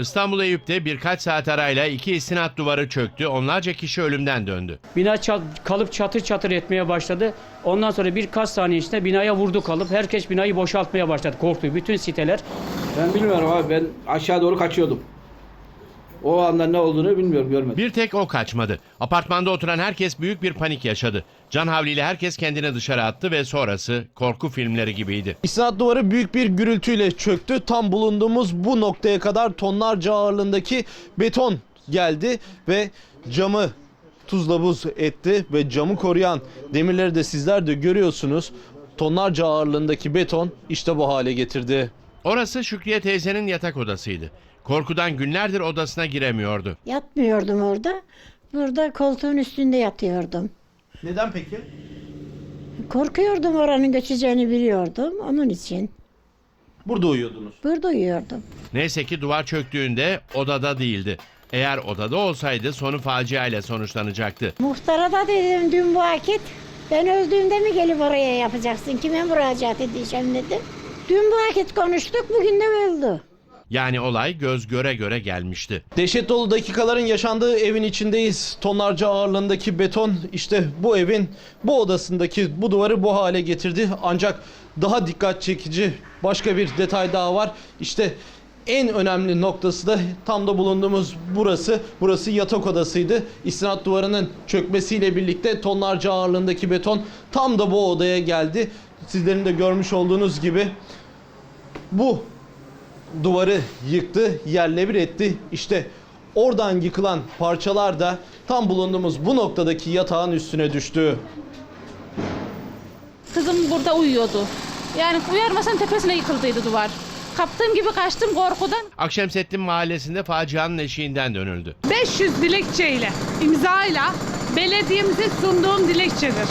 İstanbul Eyüp'te birkaç saat arayla iki istinat duvarı çöktü, onlarca kişi ölümden döndü. Bina çat- kalıp çatır çatır etmeye başladı. Ondan sonra birkaç saniye içinde binaya vurdu kalıp. Herkes binayı boşaltmaya başladı. Korktu. Bütün siteler Ben bilmiyorum abi ben aşağı doğru kaçıyordum. O anda ne olduğunu bilmiyorum görmedim. Bir tek o kaçmadı. Apartmanda oturan herkes büyük bir panik yaşadı. Can havliyle herkes kendini dışarı attı ve sonrası korku filmleri gibiydi. İstinat duvarı büyük bir gürültüyle çöktü. Tam bulunduğumuz bu noktaya kadar tonlarca ağırlığındaki beton geldi ve camı tuzla buz etti ve camı koruyan demirleri de sizler de görüyorsunuz. Tonlarca ağırlığındaki beton işte bu hale getirdi. Orası Şükriye teyzenin yatak odasıydı. Korkudan günlerdir odasına giremiyordu. Yatmıyordum orada. Burada koltuğun üstünde yatıyordum. Neden peki? Korkuyordum oranın göçeceğini biliyordum. Onun için Burada uyuyordunuz. burada uyuyordum. Neyse ki duvar çöktüğünde odada değildi. Eğer odada olsaydı sonu faciayla sonuçlanacaktı. Muhtara da dedim dün bu vakit. Ben öldüğümde mi gelip oraya yapacaksın? Kime müracaat edeceğim dedim. Dün bu vakit konuştuk. Bugün de öldü. Yani olay göz göre göre gelmişti. Dehşet dolu dakikaların yaşandığı evin içindeyiz. Tonlarca ağırlığındaki beton işte bu evin bu odasındaki bu duvarı bu hale getirdi. Ancak daha dikkat çekici başka bir detay daha var. İşte en önemli noktası da tam da bulunduğumuz burası. Burası yatak odasıydı. İstinat duvarının çökmesiyle birlikte tonlarca ağırlığındaki beton tam da bu odaya geldi. Sizlerin de görmüş olduğunuz gibi bu duvarı yıktı, yerle bir etti. İşte oradan yıkılan parçalar da tam bulunduğumuz bu noktadaki yatağın üstüne düştü. Kızım burada uyuyordu. Yani uyarmasam tepesine yıkıldıydı duvar. Kaptığım gibi kaçtım korkudan. Akşemsettin mahallesinde facianın eşiğinden dönüldü. 500 dilekçeyle, imzayla belediyemize sunduğum dilekçedir.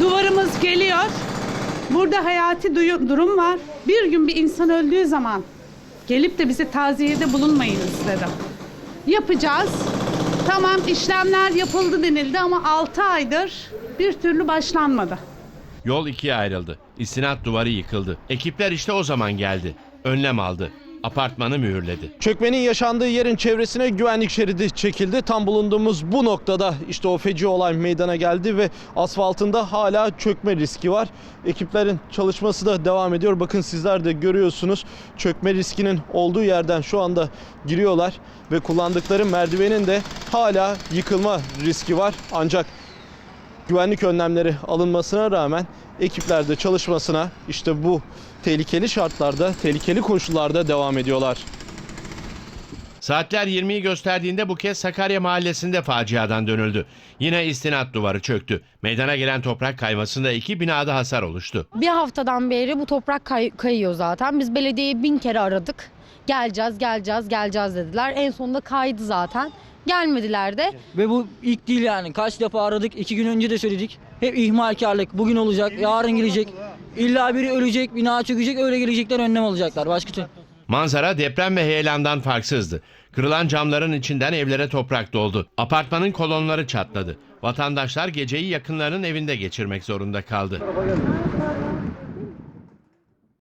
Duvarımız geliyor. Burada hayati duyu- durum var. Bir gün bir insan öldüğü zaman gelip de bize taziyede bulunmayın istedim. Yapacağız. Tamam işlemler yapıldı denildi ama 6 aydır bir türlü başlanmadı. Yol ikiye ayrıldı. İstinat duvarı yıkıldı. Ekipler işte o zaman geldi. Önlem aldı. Apartmanı mühürledi. Çökmenin yaşandığı yerin çevresine güvenlik şeridi çekildi. Tam bulunduğumuz bu noktada işte o feci olay meydana geldi ve asfaltında hala çökme riski var. Ekiplerin çalışması da devam ediyor. Bakın sizler de görüyorsunuz. Çökme riskinin olduğu yerden şu anda giriyorlar ve kullandıkları merdivenin de hala yıkılma riski var. Ancak güvenlik önlemleri alınmasına rağmen ekipler de çalışmasına işte bu tehlikeli şartlarda, tehlikeli koşullarda devam ediyorlar. Saatler 20'yi gösterdiğinde bu kez Sakarya mahallesinde faciadan dönüldü. Yine istinat duvarı çöktü. Meydana gelen toprak kaymasında iki binada hasar oluştu. Bir haftadan beri bu toprak kay- kayıyor zaten. Biz belediyeyi bin kere aradık. Geleceğiz, geleceğiz, geleceğiz dediler. En sonunda kaydı zaten. Gelmediler de. Ve bu ilk değil yani. Kaç defa aradık. iki gün önce de söyledik. Hep ihmalkarlık. Bugün olacak, yarın gelecek. İlla biri ölecek, bina çökecek, öyle gelecekler önlem alacaklar. Başka türlü. Manzara deprem ve heyelandan farksızdı. Kırılan camların içinden evlere toprak doldu. Apartmanın kolonları çatladı. Vatandaşlar geceyi yakınlarının evinde geçirmek zorunda kaldı.